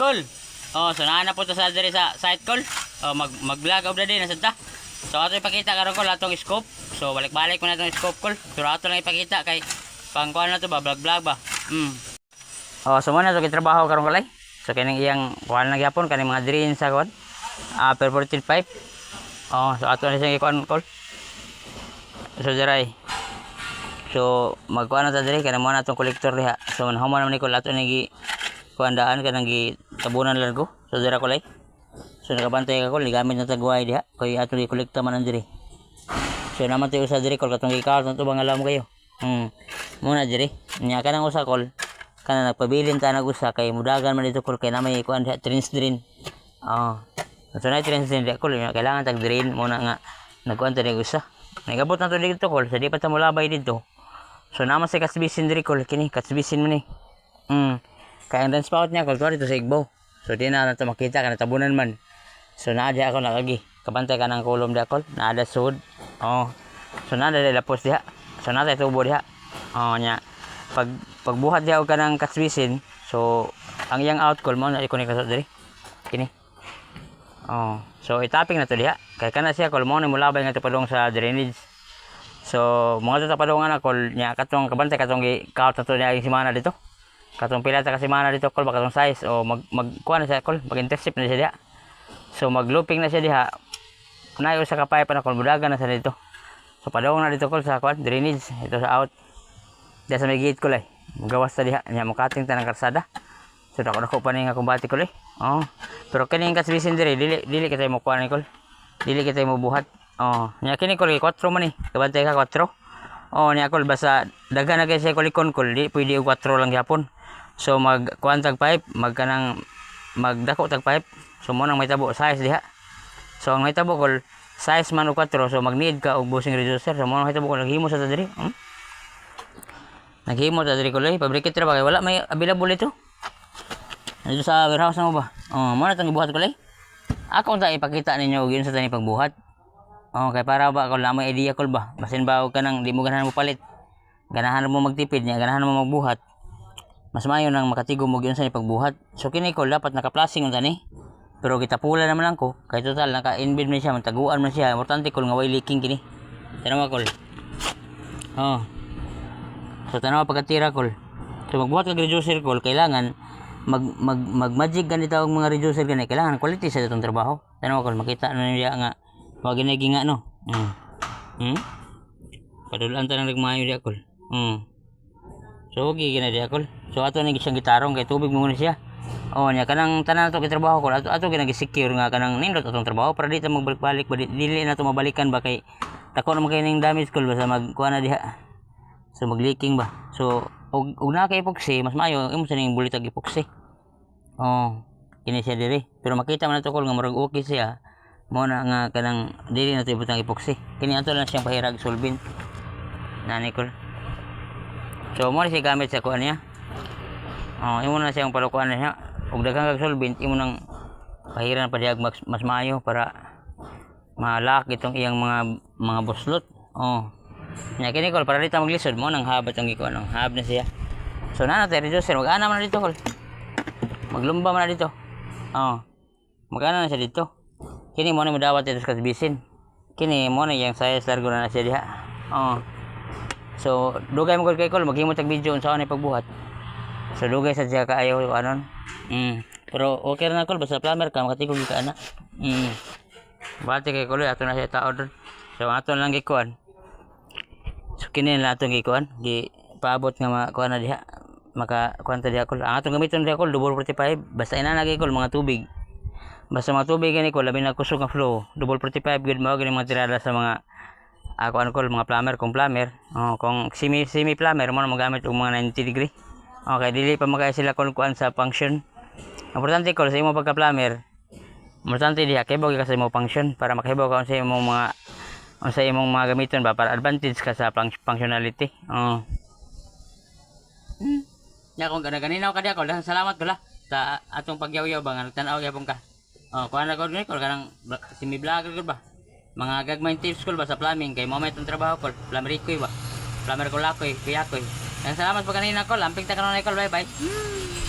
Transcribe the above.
Cool. Oh, so naa na po to sa diri sa site call. Oh, mag mag-vlog the day na sadta. So ato ipakita karon ko atong scope. So balik-balik mo na itong scope call. So ato lang ipakita kay pang kuan na to ba vlog-vlog ba. Mm. Oh, so mo na to kitrabaho karon kalay. So kining iyang kuan na gyapon kaning mga drain sa kuan. Ah, perforated pipe. Oh, so ato na siyang ikuan call. So diray. So magkuan na ta diri kanang mo na tong kolektor diha. So man naman ni ko ato ni kuandaan kanang gi tabunan lang ko. So dira ko lay. So nakabantay ka ko ligamit na tagway diha. Kay ato ni kolekta man diri. So naman tayo sa diri kol katong gikaw to bang alam kayo. Hmm. Muna diri. Nya kanang usa kol kana nagpabilin ta nag usa kay mudagan man dito kol kay na may kuan diha trins drain. Oh. So na trins drain diha kol kailangan tag drain muna nga nagkuan ta usa. Nagabot na to dito kol sa di pa ta mulabay dito. So naman sa kasbisin diri kol kini kasbisin man ni. Hmm. Kaya ang dance niya kol tuwa dito sa Igbo. So di na nato makita kana tabunan man. So naa di ako nakagi. Kabantay ka ng kulom di ako. Naada sud. Oh. So naada di lapos diha. So naada tubo diha. Oh nya. Pag pagbuhat diha og kanang kasbisin, so ang iyang out call mo na ikunik na sa diri. Kini. Oh. So itaping na to diha. Kay kana siya call mo ni mulabay nga padong sa drainage. So mga to padong na call nya katong kabantay katong gi count na to niya yung simana dito. Katong pila ta ka simana dito ba katong size o mag mag kuha na siya call mag intercept na siya diha. So mag looping na siya diha. Nayo sa kapay pa na call mudagan na sa dito. So padong na dito call sa kuan drainage ito sa out. Diya sa may gate ko lay. Magawas ta diha nya mukating ta ng karsada. So dako dako pa ni nga kumbati ko lay. Oh. Pero kini nga kasbisin diri dili dili kita mo kuan ni call. Dili kita mo buhat. Oh, nya kini call 4 man ni. Kabantay ka 4. Oh, nya call basta daghan na kay siya kulikon call di pwede og 4 lang gyapon. So mag kuan tag pipe, mag kanang magdako tag pipe. So mo nang may tabo size diha. So ang may tabo call size man og 4 so mag need ka og bushing reducer. So mo nang may tabo call naghimo sa ta diri. Hmm? Naghimo ta diri ko lay, pabrikit ra ba wala may available ito. Dito sa warehouse mo ba? Oh, mo na tang gibuhat ko lay. Ako ta ipakita ninyo og yun sa tani pagbuhat. Oh, kay para ba kung lamay idea kol ba? Basin ba og kanang di mo ganahan mo palit. Ganahan mo magtipid niya, ganahan mo magbuhat. Mas maayo nang makatigom og sa ni pagbuhat. So kini kol dapat naka-plasing ang tani. Pero kita pula naman lang ko. Kay total naka-inbid man siya, mataguan man siya. Importante kol nga way leaking kini. Tanawa kol. Oh. So tanawa pagkatira kol. So magbuhat ka reducer kol, kailangan mag mag mag magic ganito ang mga reducer gani kailangan quality sa itong trabaho. Tanawa kol makita na niya nga Wag ginagi nga no. Mm. Hmm? Padulan ta nang nagmayo di akol. Hmm. So wag gina di akol. So ato ni siyang gitarong kay tubig mo na siya. Oh, nya kanang tanan to trabaho ko. Ato ato ginagi secure nga kanang nindot atong trabaho para di ta magbalik-balik ba di- dili na to mabalikan ba kay tako na kay damage kol basta magkuha na diha. So mag-leaking ba. So og og na kay epoxy mas maayo imo sa ning bulitag epoxy. Oh, kini siya diri. Pero makita man nato kol nga murag okay siya mo na nga kanang dili na to ibutang epoxy kini ato lang siyang pahirag sulbin na Nicole so mo na siya gamit sa kuan niya. Oh imo na siyang palukuan niya ug daghang kag sulbin imo nang pahiran pa diag mas, mas maayo para malak itong iyang mga mga buslot. Oh. Nya kini kol para dito maglisod mo nang hab itong gikuan ang hab na siya. So na natin reducer mag-ana man na dito kol. Maglumba man na dito. Oh. Mag-ana na siya dito. Kini mo na madawat ito sa kasbisin kini mo na yung size largo na na siya diha. Oh so dugay mo kay kol maghimo tag video unsa ni pagbuhat. So dugay sa diha kaayo anon. Mm. Pero okay na kol basta plumber ka makatigog ka ana mm. Bati kay kol ato na siya tao doon so ato lang gikuan. So kini na ato gikuan. Gi paabot nga makuan na diha. Maka kuan ta diha kol ang atong gamiton diha kol double 45 basta ina lagi kol mga tubig. Basta mga tubig gani ko, labi na kusog nga flow. Double 45 good mo gani mga tirada sa mga ako ano ko mga plumber kung plumber. Oh, kung semi semi plumber mo na magamit og mga 90 degree. Okay, dili pa magay sila kung kuan sa function. Importante ko sa imo pagka plumber. Importante diha kay bawgi ka sa function para makahibaw ka sa imong mga sa imong mga gamiton ba para advantage ka sa func- functionality. Oh. Hmm. Ya kung gana ganinaw ka diha ko, daghang salamat pala sa atong pagyaw-yaw ba nga nagtan-aw gyapon ka. Oh, kuha na ko ni ko kanang semi vlogger ko ba. Mga gagmay tips ko ba sa plumbing kay moment ang trabaho ko, plumber ko ba. Plumber ko lakoy, kuya ko. Ang salamat pa kanina ko, lamping ta kanon ko, bye bye.